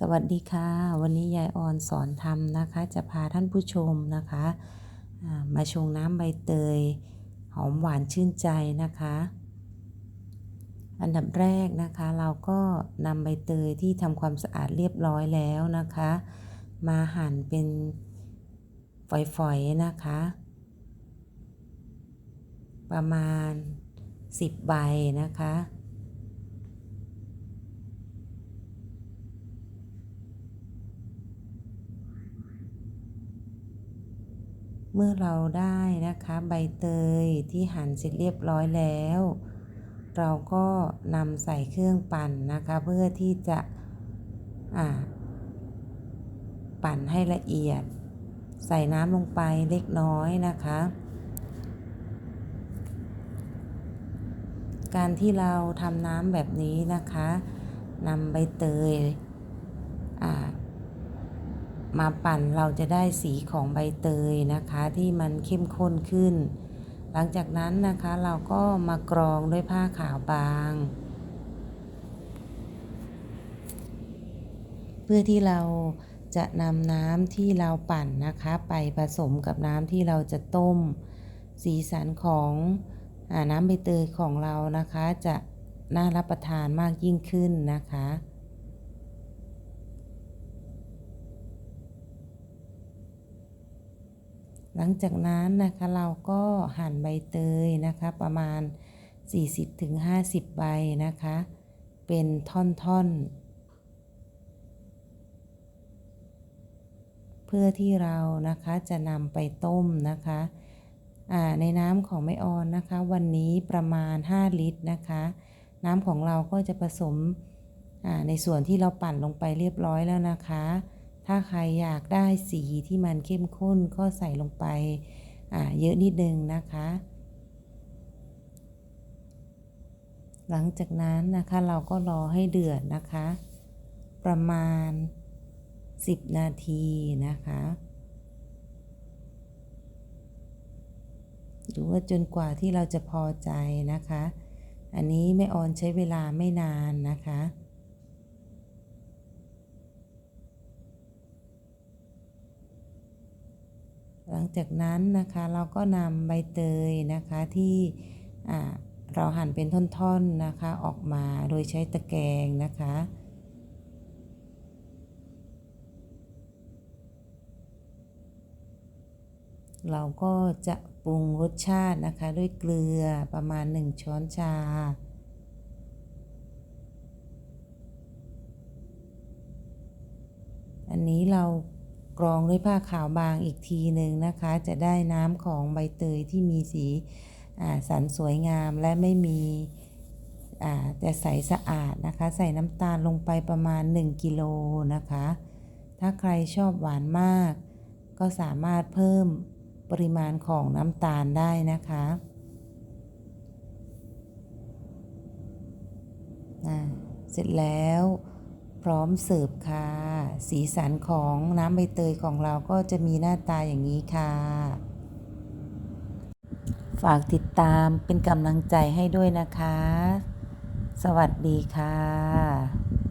สวัสดีค่ะ วันนี้ยายออนสอนทำนะคะ จะพาท่านผู้ชมนะคะมาชงน้ำใบเตย หอมหวานชื่นใจนะคะ อันดับแรกนะคะเราก็นำใบเตยที่ทำความสะอาดเรียบร้อยแล้วนะคะ มาหั่นเป็นฝอยๆนะคะ ประมาณ 10 ใบนะคะ เมื่อเราได้นะคะใบเตยที่หั่นเสร็จเรียบร้อยแล้ว เราก็นำใส่เครื่องปั่นนะคะ เพื่อที่จะปั่นให้ละเอียด ใส่น้ำลงไปเล็กน้อยนะคะ การที่เราทำน้ำแบบนี้นะคะนำใบเตย มาปั่นเราจะได้สีของใบเตยนะคะที่มันเข้มข้นขึ้น หลังจากนั้นนะคะเราก็มากรองด้วยผ้าขาวบาง เพื่อที่เราจะนำน้ำที่เราปั่นนะคะ ไปผสมกับน้ำที่เราจะต้ม สีสันของอน้ำใบเตยของเรานะคะ จะน่ารับประทานมากยิ่งขึ้นนะคะ หลังจากนั้นนะคะเราก็หั่นใบเตยนะคะ ประมาณ 40-50 ใบนะคะ เป็นท่อนๆ เพื่อที่เรานะคะจะนำไปต้มนะคะในน้ำของแม่ออนนะคะ วันนี้ประมาณ 5 ลิตรนะคะ น้ำของเราก็จะผสมในส่วนที่เราปั่นลงไปเรียบร้อยแล้วนะคะ ถ้าใครอยากได้สีที่มันเข้มข้นก็ใส่ลงไปเยอะนิดนึงนะคะ หลังจากนั้นนะคะเราก็รอให้เดือดนะคะ ประมาณ 10 นาทีนะคะหรือว่าจนกว่าที่เราจะพอใจนะคะ อันนี้แม่ออนใช้เวลาไม่นานนะคะห ลังจากนั้นนะคะเราก็นำใบเตยนะคะที่เราหั่นเป็นท่อนๆนะคะออกมาโดยใช้ตะแกรงนะคะเราก็จะปรุงรสชาตินะคะด้วยเกลือประมาณ 1 ช้อนชา อันนี้เรา กรองด้วยผ้าขาวบางอีกทีหนึ่งนะคะ จะได้น้ำของใบเตยที่มีสีสันสวยงามและไม่มีแต่ใสสะอาดนะคะ ใส่น้ำตาลลงไปประมาณ 1กิโลนะคะ ถ้าใครชอบหวานมาก ก็สามารถเพิ่มปริมาณของน้ำตาลได้นะคะเสร็จแล้วพร้อมเสิร์ฟค่ะ สีสันของน้ำใบเตยของเราก็จะมีหน้าตาอย่างนี้ค่ะ ฝากติดตามเป็นกำลังใจให้ด้วยนะคะ สวัสดีค่ะ